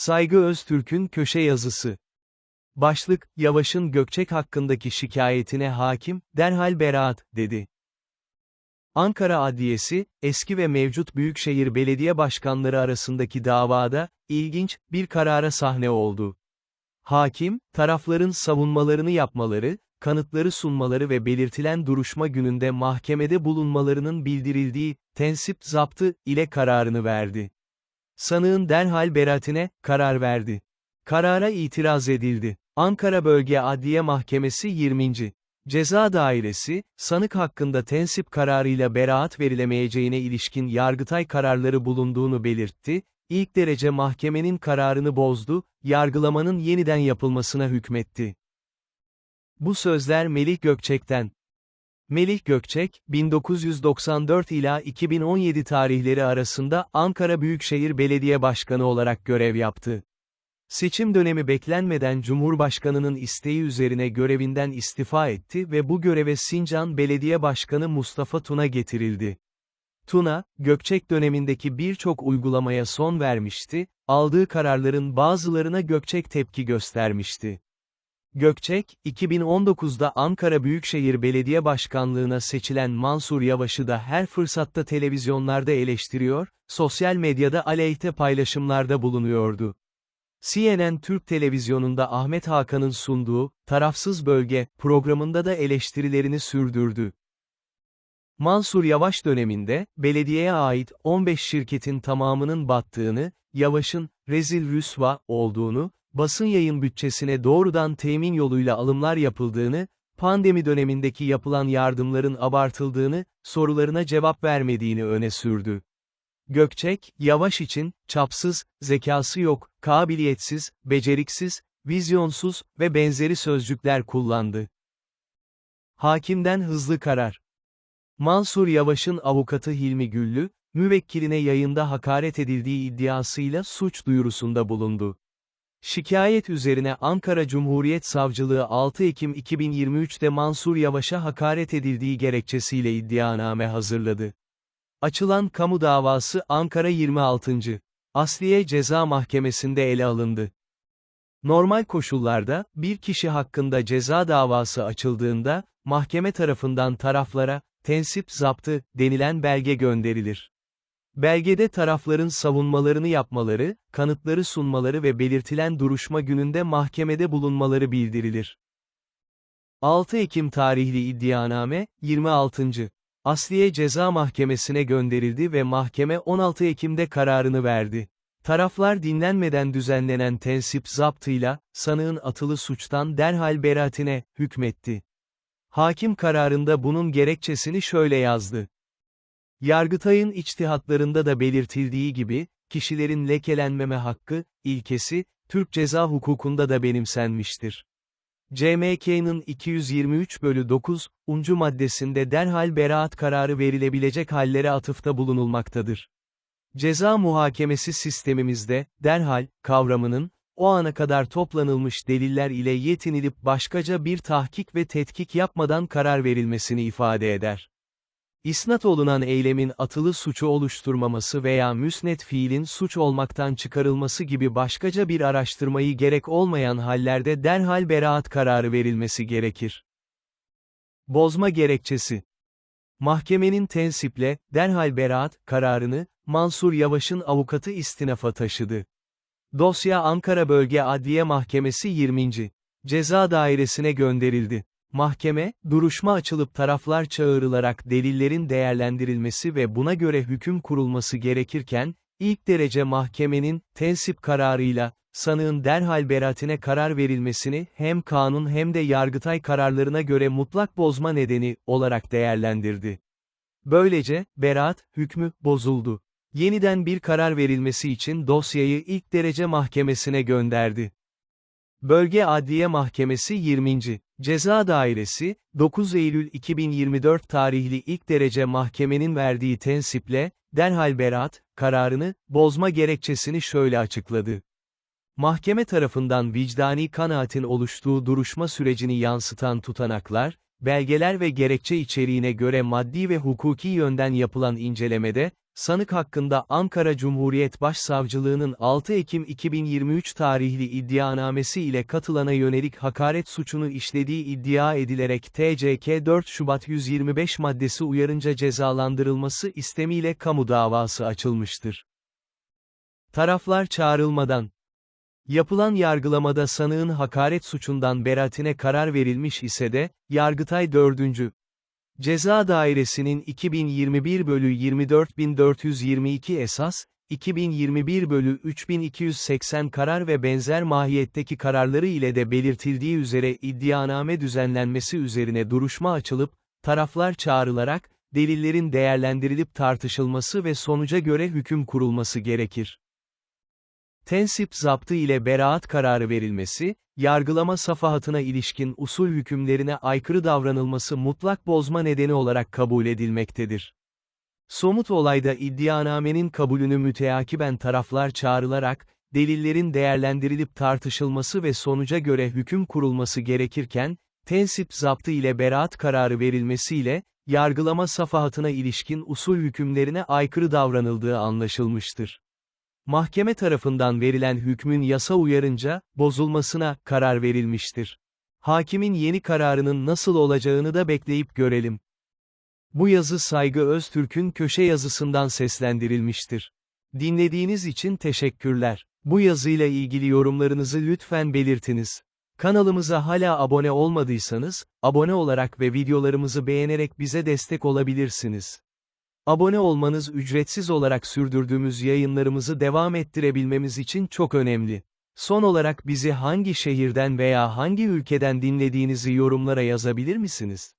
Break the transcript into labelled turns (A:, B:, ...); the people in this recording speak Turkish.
A: Saygı Öztürk'ün köşe yazısı. Başlık, Yavaş'ın Gökçek hakkındaki şikayetine hakim, derhal beraat, dedi. Ankara Adliyesi, eski ve mevcut Büyükşehir Belediye Başkanları arasındaki davada, ilginç, bir karara sahne oldu. Hakim, tarafların savunmalarını yapmaları, kanıtları sunmaları ve belirtilen duruşma gününde mahkemede bulunmalarının bildirildiği, tensip zaptı, ile kararını verdi. Sanığın derhal beraatine, karar verdi. Karara itiraz edildi. Ankara Bölge Adliye Mahkemesi 20. Ceza Dairesi, sanık hakkında tensip kararıyla beraat verilemeyeceğine ilişkin Yargıtay kararları bulunduğunu belirtti, ilk derece mahkemenin kararını bozdu, yargılamanın yeniden yapılmasına hükmetti. Bu sözler Melih Gökçek'ten. Melih Gökçek, 1994 ila 2017 tarihleri arasında Ankara Büyükşehir Belediye Başkanı olarak görev yaptı. Seçim dönemi beklenmeden Cumhurbaşkanının isteği üzerine görevinden istifa etti ve bu göreve Sincan Belediye Başkanı Mustafa Tuna getirildi. Tuna, Gökçek dönemindeki birçok uygulamaya son vermişti, aldığı kararların bazılarına Gökçek tepki göstermişti. Gökçek, 2019'da Ankara Büyükşehir Belediye Başkanlığına seçilen Mansur Yavaş'ı da her fırsatta televizyonlarda eleştiriyor, sosyal medyada aleyhte paylaşımlarda bulunuyordu. CNN Türk televizyonunda Ahmet Hakan'ın sunduğu, Tarafsız Bölge, programında da eleştirilerini sürdürdü. Mansur Yavaş döneminde, belediyeye ait 15 şirketin tamamının battığını, Yavaş'ın, rezil rüsva, olduğunu, basın yayın bütçesine doğrudan temin yoluyla alımlar yapıldığını, pandemi dönemindeki yapılan yardımların abartıldığını, sorularına cevap vermediğini öne sürdü. Gökçek, Yavaş için, çapsız, zekası yok, kabiliyetsiz, beceriksiz, vizyonsuz ve benzeri sözcükler kullandı. Hakimden hızlı karar. Mansur Yavaş'ın avukatı Hilmi Güllü, müvekkiline yayında hakaret edildiği iddiasıyla suç duyurusunda bulundu. Şikayet üzerine Ankara Cumhuriyet Savcılığı 6 Ekim 2023'te Mansur Yavaş'a hakaret edildiği gerekçesiyle iddianame hazırladı. Açılan kamu davası Ankara 26. Asliye Ceza Mahkemesi'nde ele alındı. Normal koşullarda, bir kişi hakkında ceza davası açıldığında, mahkeme tarafından taraflara, tensip zaptı, denilen belge gönderilir. Belgede tarafların savunmalarını yapmaları, kanıtları sunmaları ve belirtilen duruşma gününde mahkemede bulunmaları bildirilir. 6 Ekim tarihli iddianame, 26. Asliye Ceza Mahkemesi'ne gönderildi ve mahkeme 16 Ekim'de kararını verdi. Taraflar dinlenmeden düzenlenen tensip zaptıyla, sanığın atılı suçtan derhal beraatine, hükmetti. Hakim kararında bunun gerekçesini şöyle yazdı. Yargıtay'ın içtihatlarında da belirtildiği gibi, kişilerin lekelenmeme hakkı, ilkesi, Türk ceza hukukunda da benimsenmiştir. CMK'nın 223 bölü 9, uncu maddesinde derhal beraat kararı verilebilecek hallere atıfta bulunulmaktadır. Ceza muhakemesi sistemimizde, derhal, kavramının, o ana kadar toplanılmış deliller ile yetinilip başkaca bir tahkik ve tetkik yapmadan karar verilmesini ifade eder. İsnat olunan eylemin atılı suçu oluşturmaması veya müsnet fiilin suç olmaktan çıkarılması gibi başkaca bir araştırmayı gerek olmayan hallerde derhal beraat kararı verilmesi gerekir. Bozma gerekçesi Mahkemenin tensiple, derhal beraat, kararını, Mansur Yavaş'ın avukatı istinafa taşıdı. Dosya Ankara Bölge Adliye Mahkemesi 20. Ceza Dairesi'ne gönderildi. Mahkeme, duruşma açılıp taraflar çağrılarak delillerin değerlendirilmesi ve buna göre hüküm kurulması gerekirken, ilk derece mahkemenin, tensip kararıyla, sanığın derhal beraatine karar verilmesini hem kanun hem de yargıtay kararlarına göre mutlak bozma nedeni, olarak değerlendirdi. Böylece, beraat, hükmü, bozuldu. Yeniden bir karar verilmesi için dosyayı ilk derece mahkemesine gönderdi. Bölge Adliye Mahkemesi 20. Ceza Dairesi, 9 Eylül 2024 tarihli ilk derece mahkemenin verdiği tensiple, derhal beraat, kararını, bozma gerekçesini şöyle açıkladı. Mahkeme tarafından vicdani kanaatin oluştuğu duruşma sürecini yansıtan tutanaklar, belgeler ve gerekçe içeriğine göre maddi ve hukuki yönden yapılan incelemede, sanık hakkında Ankara Cumhuriyet Başsavcılığının 6 Ekim 2023 tarihli iddianamesi ile katılana yönelik hakaret suçunu işlediği iddia edilerek TCK 4 Şubat 125 maddesi uyarınca cezalandırılması istemiyle kamu davası açılmıştır. Taraflar çağrılmadan, Yapılan yargılamada sanığın hakaret suçundan beraatine karar verilmiş ise de, Yargıtay 4. Ceza Dairesi'nin 2021 bölü 24422 esas, 2021 bölü 3280 karar ve benzer mahiyetteki kararları ile de belirtildiği üzere iddianame düzenlenmesi üzerine duruşma açılıp, taraflar çağrılarak, delillerin değerlendirilip tartışılması ve sonuca göre hüküm kurulması gerekir. Tensip zaptı ile beraat kararı verilmesi, yargılama safahatına ilişkin usul hükümlerine aykırı davranılması mutlak bozma nedeni olarak kabul edilmektedir. Somut olayda iddianamenin kabulünü müteakiben taraflar çağrılarak, delillerin değerlendirilip tartışılması ve sonuca göre hüküm kurulması gerekirken, tensip zaptı ile beraat kararı verilmesiyle, yargılama safahatına ilişkin usul hükümlerine aykırı davranıldığı anlaşılmıştır. Mahkeme tarafından verilen hükmün yasa uyarınca, bozulmasına karar verilmiştir. Hakimin yeni kararının nasıl olacağını da bekleyip görelim. Bu yazı Saygı Öztürk'ün köşe yazısından seslendirilmiştir. Dinlediğiniz için teşekkürler. Bu yazıyla ilgili yorumlarınızı lütfen belirtiniz. Kanalımıza hala abone olmadıysanız, abone olarak ve videolarımızı beğenerek bize destek olabilirsiniz. Abone olmanız ücretsiz olarak sürdürdüğümüz yayınlarımızı devam ettirebilmemiz için çok önemli. Son olarak bizi hangi şehirden veya hangi ülkeden dinlediğinizi yorumlara yazabilir misiniz?